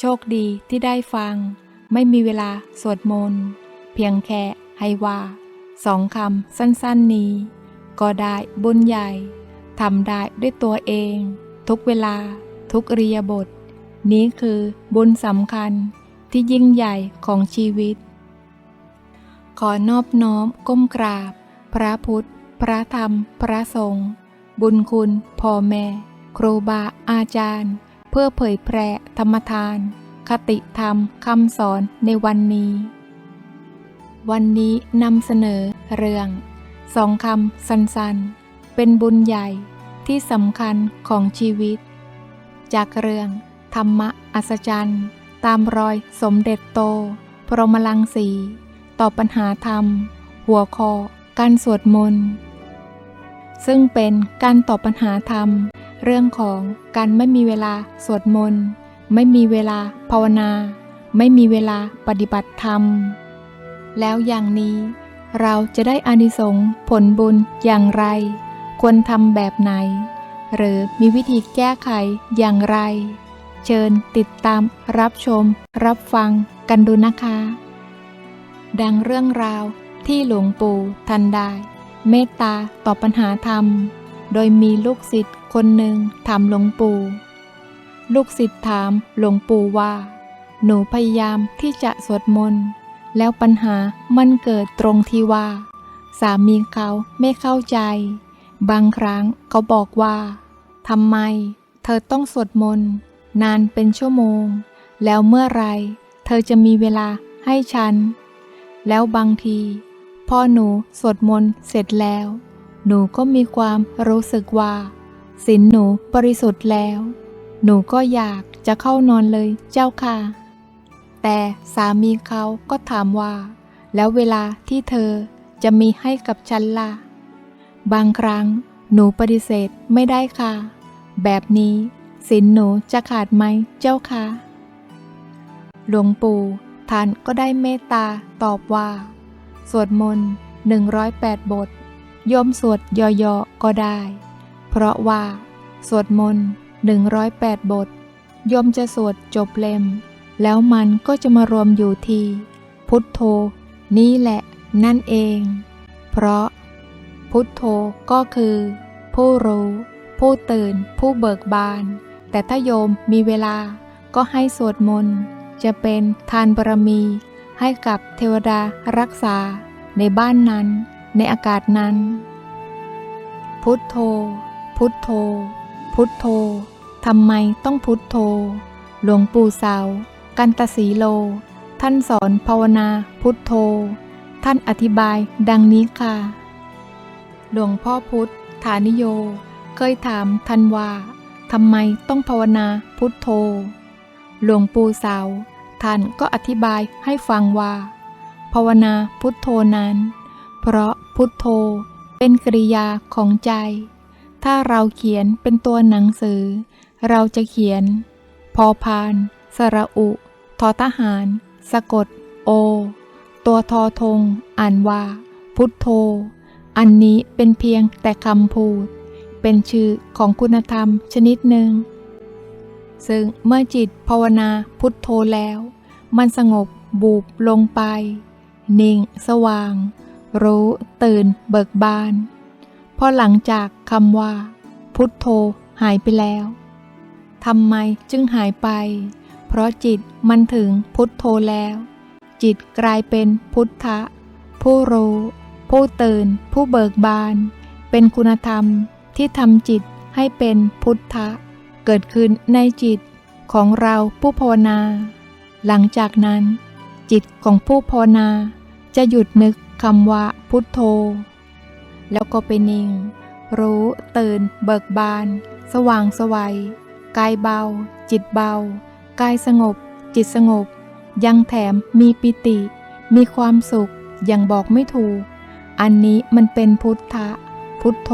โชคดีที่ได้ฟัง ไม่มีเวลาสวดมนต์ เพียงแค่ให้ว่าสองคำสั้นๆนี้ ก็ได้บุญใหญ่ทำได้ด้วยตัวเอง ทุกเวลาทุกเรียบท นี้คือบุญสำคัญที่ยิ่งใหญ่ของชีวิต ขอนอบน้อมก้มกราบ พระพุทธ พระธรรม พระสงฆ์บุญคุณพ่อแม่ ครูบาอาจารย์ พื่อเผยแพร่ธรรมทาน คติธรรมคำสอนในวันนี้ วันนี้นำเสนอเรื่องสองคำสั้นๆ เป็นบุญใหญ่ที่สำคัญของชีวิต จากเรื่องธรรมะอัศจรรย์ ตามรอยสมเด็จโต พรหมลังสีต่อปัญหาธรรม หัวข้อการสวดมนต์ ซึ่งเป็นการตอบปัญหาธรรม เรื่องของการไม่มีเวลาสวดมนต์ ไม่มีเวลาภาวนา ไม่มีเวลาปฏิบัติธรรม แล้วอย่างนี้เราจะได้อานิสงส์ผลบุญอย่างไร ควรทำแบบไหน หรือมีวิธีแก้ไขอย่างไร เชิญติดตามรับชม รับฟังกันดูนะคะ ดังเรื่องราวที่หลวงปู่ทันได้ เมตตาต่อปัญหาธรรม โดยมีลูกศิษย์คนหนึ่งถามหลวงปู่ ลูกศิษย์ถามหลวงปู่ว่า หนูพยายามที่จะสวดมนต์ แล้วปัญหามันเกิดตรงที่ว่า สามีเขาไม่เข้าใจ บางครั้งเขาบอกว่าทำไม เธอต้องสวดมนต์ นานเป็นชั่วโมง แล้วเมื่อไร เธอจะมีเวลาให้ฉัน แล้วบางที พอหนูสวดมนต์เสร็จแล้ว หนูก็มีความรู้สึกว่าศีลหนูบริสุทธิ์แล้ว หนูก็อยากจะเข้านอนเลยเจ้าค่ะ แต่สามีเขาก็ถามว่า แล้วเวลาที่เธอจะมีให้กับฉันล่ะ บางครั้งหนูปฏิเสธไม่ได้ค่ะ แบบนี้ศีลหนูจะขาดไหมเจ้าค่ะ หลวงปู่ท่านก็ได้เมตตาตอบว่า สวดมนต์108 บท โยมสวดย่อๆก็ได้ เพราะว่า สวดมนต์108 บท โยมจะสวดจบเล่ม แล้วมันก็จะมารวมอยู่ที่ พุทโธ นี่แหละนั่นเอง เพราะ พุทโธก็คือ ผู้รู้ ผู้ตื่น ผู้เบิกบาน แต่ถ้าโยมมีเวลาก็ให้สวดมนต์จะเป็นทานบารมี ให้กับเทวดารักษาในบ้านนั้น ในอากาศนั้น พุทโธ พุทโธ พุทโธทำไมต้องพุทโธ หลวงปู่เสา กันตสีโล ท่านสอนภาวนาพุทโธ ท่านอธิบายดังนี้ค่ะ หลวงพ่อพุทธฐานิโย เคยถามท่านว่าทำไมต้องภาวนาพุทโธ หลวงปู่เสา ท่านก็อธิบายให้ฟังว่า ภาวนาพุทโธนั้น เพราะพุทโธเป็นกริยาของใจ ถ้าเราเขียนเป็นตัวหนังสือ เราจะเขียน พอพาน สระอุ ทอทหาร สะกด โอ ตัวทอทง อ่านว่า พุทโธ อันนี้เป็นเพียงแต่คำพูด เป็นชื่อของคุณธรรมชนิดหนึ่ง ซึ่งเมื่อจิตภาวนาพุทโธแล้ว มันสงบบูบลงไป นิ่งสว่าง รู้ตื่นเบิกบานพอหลังจากคำว่า พุทโธหายไปแล้วทำไมจึงหายไป เพราะจิตมันถึงพุทโธแล้ว จิตกลายเป็นพุทธะ ผู้รู้ ผู้ตื่น ผู้เบิกบาน เป็นคุณธรรมที่ทำจิตให้เป็นพุทธะ เกิดขึ้นในจิตของเราผู้ภาวนา หลังจากนั้น จิตของผู้ภาวนาจะหยุดนึกคำว่าพุทโธ แล้วก็ไปนิ่ง รู้ตื่น เบิกบาน สว่างสวัยกายเบา จิตเบา กายสงบ จิตสงบ ยังแถมมีปิติ มีความสุขอย่างบอกไม่ถูก อันนี้มันเป็นพุทธะ พุทโธ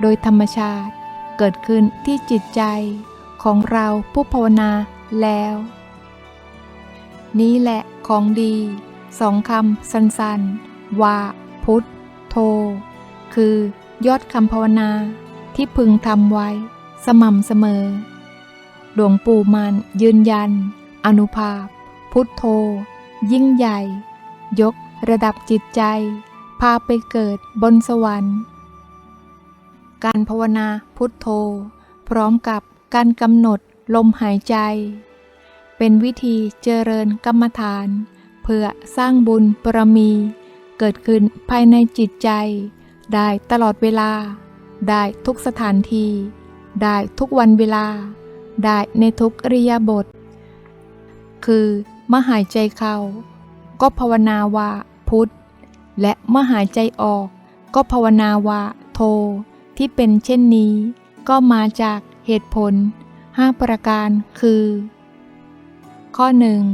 โดยธรรมชาติ เกิดขึ้นที่จิตใจของเราผู้ภาวนาแล้ว นี้แหละของดีสองคำสั้นๆ ว่า พุทโธคือยอดคำภาวนาที่พึงทำไว้สม่ำเสมอ หลวงปู่มันยืนยัน อนุภาพ พุทโธ ยิ่งใหญ่ ยกระดับจิตใจ พาไปเกิดบนสวรรค์ การภาวนาพุทโธ พร้อมกับการกำหนดลมหายใจ เป็นวิธีเจริญกรรมฐาน เพื่อสร้างบุญบารมี เกิดขึ้นภายในจิตใจ ได้ตลอดเวลา ได้ทุกสถานที่ ได้ทุกวันเวลา ได้ในทุกริยาบท คือเมื่อหายใจเข้า ก็ภาวนาว่าพุทธและเมื่อหายใจออก ก็ภาวนาว่าโท ที่เป็นเช่นนี้ ก็มาจากเหตุผล 5 ประการคือ ข้อ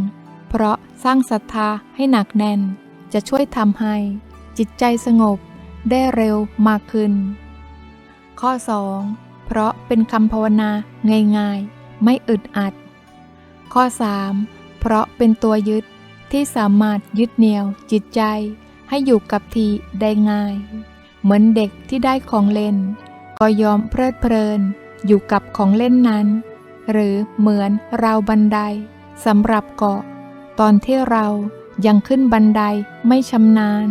1. เพราะสร้างศรัทธาให้หนักแน่น จะช่วยทำให้ จิตใจสงบได้เร็วมากขึ้น ข้อ 2. เพราะเป็นคำภาวนาง่ายๆ ไม่อึดอัด ข้อ 3. เพราะเป็นตัวยึดที่สามารถยึดเหนี่ยวจิตใจให้อยู่กับทีได้ง่าย เหมือนเด็กที่ได้ของเล่น ก็ยอมเพลิดเพลินอยู่กับของเล่นนั้น หรือเหมือนราวบันไดสำหรับเกาะ ตอนที่เรายังขึ้นบันไดไม่ชำนาญ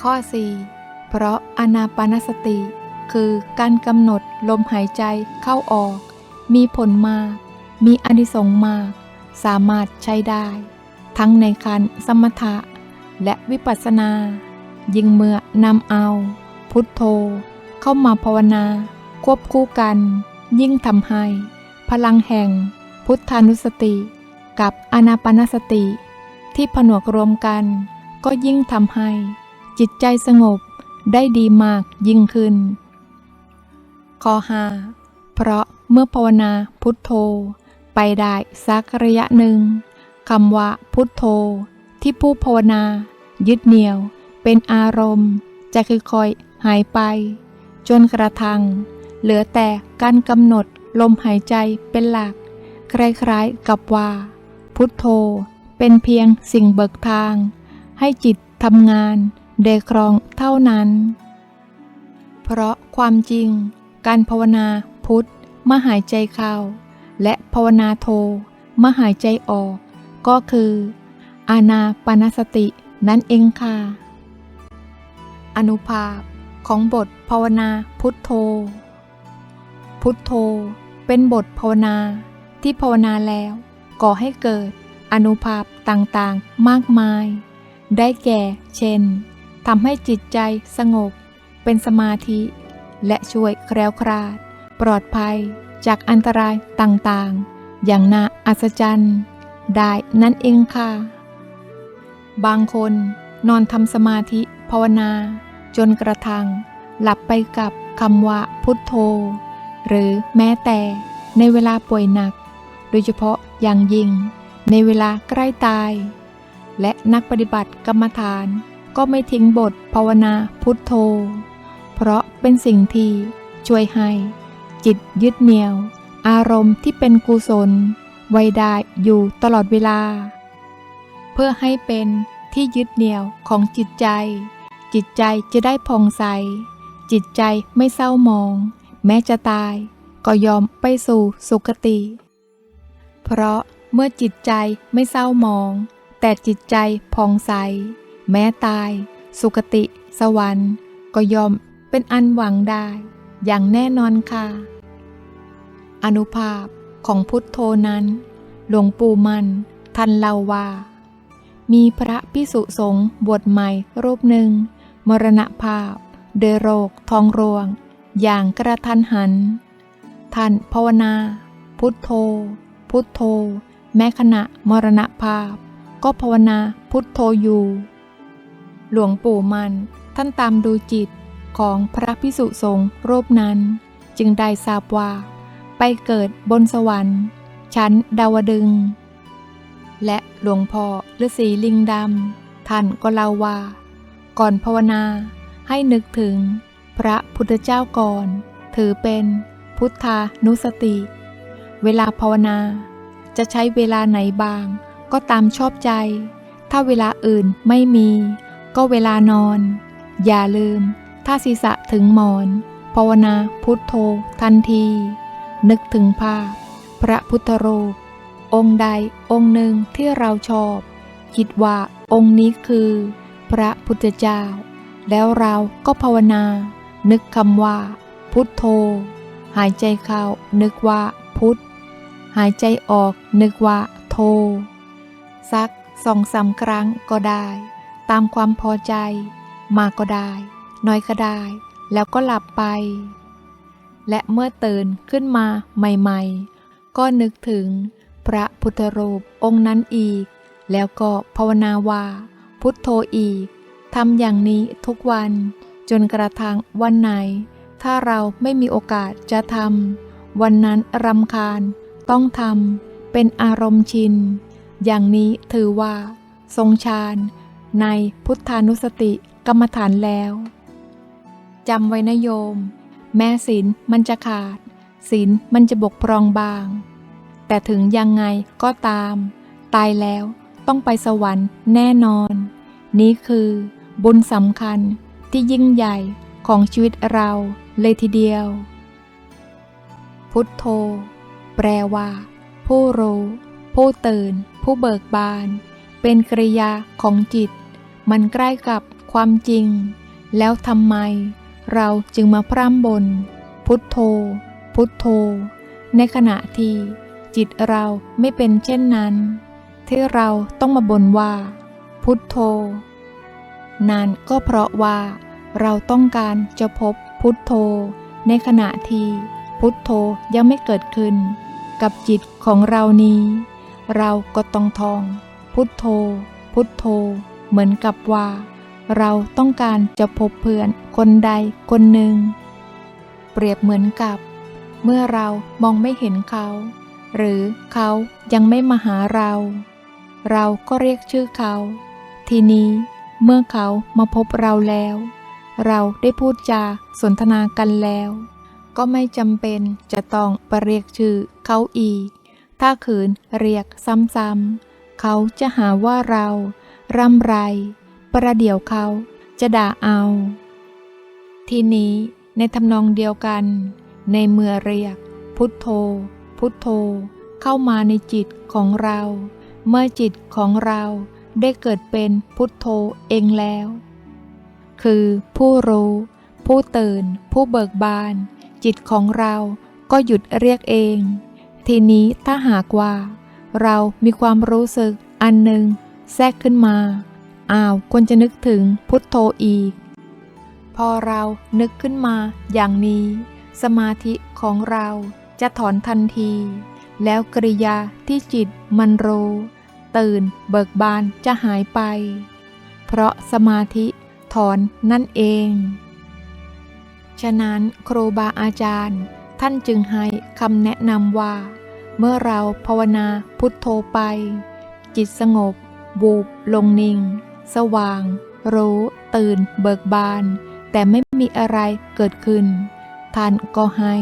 ข้อ 4 เพราะอนาปานสติ คือการกำหนดลมหายใจเข้าออก มีผลมาก มีอนิสงส์มาก สามารถใช้ได้ ทั้งในการสมถะและวิปัสสนา ยิ่งเมื่อนำเอา พุทโธ เข้ามาภาวนา ควบคู่กัน ยิ่งทำให้ พลังแห่ง พุทธานุสติ กับอนาปานสติ ที่ผนวกรวมกัน ก็ยิ่งทำให้ จิตใจสงบได้ดีมากยิ่งขึ้นข้อ5เพราะเมื่อภาวนาพุทโธ ไปได้สักระยะหนึ่งคำว่าพุทโธ ที่ผู้ภาวนา ยึดเหนี่ยว เป็นอารมณ์ จะค่อยๆหายไป จนกระทั่งเหลือแต่การกำหนดลมหายใจเป็นหลัก คล้ายๆกับว่า พุทโธเป็นเพียงสิ่งเบิกทาง ให้จิตทำงานเดครองเท่านั้น เพราะความจริง การภาวนาพุทธเมื่อหายใจเข้า และภาวนาโทเมื่อหายใจออก ก็คือ อานาปนสตินั่นเองค่ะ อนุภาพของบทภาวนาพุทโธ พุทโธเป็นบทภาวนาที่ภาวนาแล้วก่อให้เกิดอนุภาพต่างๆมากมาย ได้แก่ เช่นทำให้จิตใจสงบ เป็นสมาธิ และช่วยแคล้วคลาด ปลอดภัยจากอันตรายต่างๆ อย่างน่าอัศจรรย์ ได้นั่นเองค่ะ บางคนนอนทำสมาธิภาวนา จนกระทั่งหลับไปกับคำว่าพุทโธ หรือแม้แต่ในเวลาป่วยหนัก โดยเฉพาะอย่างยิ่งในเวลาใกล้ตาย และนักปฏิบัติกรรมฐานก็ไม่ทิ้งบทภาวนาพุทโธ เพราะเป็นสิ่งที่ช่วยให้ จิตยึดเหนี่ยว อารมณ์ที่เป็นกุศล ไว้ได้อยู่ตลอดเวลา เพื่อให้เป็นที่ยึดเหนี่ยวของจิตใจ จิตใจจะได้ผ่องใส จิตใจไม่เศร้ามอง แม้จะตาย ก็ยอมไปสู่สุคติ เพราะเมื่อจิตใจไม่เศร้ามอง แต่จิตใจผ่องใส แม้ตาย สุคติ สวรรค์ ก็ยอมเป็นอันหวังได้ อย่างแน่นอนค่ะ อนุภาพของพุทโธนั้น หลวงปู่มันท่านเล่าว่ามีพระพิสุสงฆ์บวชใหม่รูปหนึ่ง มรณภาพโดยโรคท้องรวง อย่างกระทันหัน ท่านภาวนา พุทโธ พุทโธ แม้ขณะมรณภาพ ก็ภาวนาพุทโธอยู่ หลวงปู่มันท่านตามดูจิตของพระพิสุสงฆ์รูปนั้น จึงได้ทราบว่า ไปเกิดบนสวรรค์ ชั้นดาวดึง และหลวงพ่อฤาษีลิงดำท่านก็เล่าว่า ก่อนภาวนาให้นึกถึงพระพุทธเจ้าก่อน ถือเป็นพุทธานุสติ เวลาภาวนาจะใช้เวลาไหนบาง ก็ตามชอบใจ ถ้าเวลาอื่นไม่มี ก็เวลานอน อย่าลืม ถ้าศีรษะถึงหมอน ภาวนาพุทโธทันที นึกถึงภาพ พระพุทธรูป องค์ใดองค์หนึ่งที่เราชอบ คิดว่าองค์นี้คือ พระพุทธเจ้า แล้วเราก็ภาวนา นึกคำว่า พุทโธ หายใจเข้านึกว่าพุทธหายใจออกนึกว่าโทสักสองสามครั้งก็ได้ ตามความพอใจ มาก็ได้ น้อยก็ได้ แล้วก็หลับไป และเมื่อตื่นขึ้นมาใหม่ๆ ก็นึกถึงพระพุทธรูปองค์นั้นอีก แล้วก็ภาวนาว่า พุทโธอีกทำอย่างนี้ทุกวัน จนกระทั่งวันไหน ถ้าเราไม่มีโอกาสจะทำวันนั้นรำคาญ ต้องทำเป็นอารมณ์ชิน อย่างนี้ถือว่า ทรงฌานในพุทธานุสติกรรมฐานแล้วจำไว้นะโยม แม้ศีลมันจะขาดศีลมันจะบกพร่องบาง แต่ถึงยังไงก็ตาม ตายแล้วต้องไปสวรรค์แน่นอน นี่คือบุญสำคัญที่ยิ่งใหญ่ของชีวิตเราเลยทีเดียว พุทโธ แปลว่า ผู้รู้ ผู้ตื่น ผู้เบิกบาน เป็นกริยาของจิต มันใกล้กับความจริง แล้วทำไม เราจึงมาพร่ำบน พุทโธ พุทโธ ในขณะที่จิตเราไม่เป็นเช่นนั้น ที่เราต้องมาบนว่า พุทโธ นั่นก็เพราะว่าเราต้องการจะพบพุทโธ ในขณะที่พุทโธยังไม่เกิดขึ้น กับจิตของเรานี้ เราก็ต้องท่อง พุทโธ พุทโธ เหมือนกับว่า เราต้องการจะพบเพื่อนคนใดคนหนึ่ง เปรียบเหมือนกับ เมื่อเรามองไม่เห็นเขา หรือเขายังไม่มาหาเรา เราก็เรียกชื่อเขา ทีนี้เมื่อเขามาพบเราแล้ว เราได้พูดจาสนทนากันแล้ว ก็ไม่จำเป็นจะต้องไปเรียกชื่อเขาอีก ถ้าขืนเรียกซ้ำๆเขาจะหาว่าเราร่ำไร ประเดี๋ยวเขาจะด่าเอา ทีนี้ในทำนองเดียวกัน ในเมื่อเรียก พุทโธ พุทโธ เข้ามาในจิตของเรา เมื่อจิตของเรา ได้เกิดเป็นพุทโธเองแล้ว คือผู้รู้ ผู้ตื่น ผู้เบิกบาน จิตของเราก็หยุดเรียกเอง ทีนี้ถ้าหากว่า เรามีความรู้สึกอันหนึ่งแทรกขึ้นมา อ้าวควรจะนึกถึงพุทโธอีก พอเรานึกขึ้นมาอย่างนี้ สมาธิของเราจะถอนทันที แล้วกริยาที่จิตมันรู้ ตื่น เบิกบานจะหายไป เพราะสมาธิถอนนั่นเอง ฉะนั้นครูบาอาจารย์ ท่านจึงให้คำแนะนำว่า เมื่อเราภาวนาพุทโธไป จิตสงบ บูบลงนิ่ง สว่าง รู้ ตื่น เบิกบาน แต่ไม่มีอะไรเกิดขึ้น ท่านก็ให้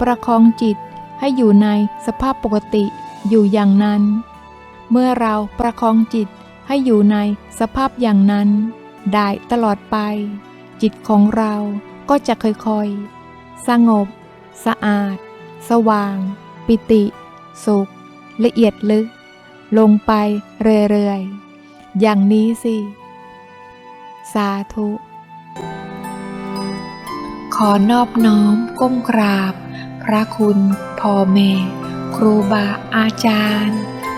ประคองจิตให้อยู่ในสภาพปกติอยู่อย่างนั้น เมื่อเราประคองจิตให้อยู่ในสภาพอย่างนั้น ได้ตลอดไป จิตของเราก็จะค่อยๆ สงบ สะอาด สว่าง ปิติ สุข ละเอียดลึก ลงไปเรื่อยๆ อย่างนี้สิ สาธุ ขอนอบน้อมก้มกราบ พระคุณพ่อแม่ ครูบาอาจารย์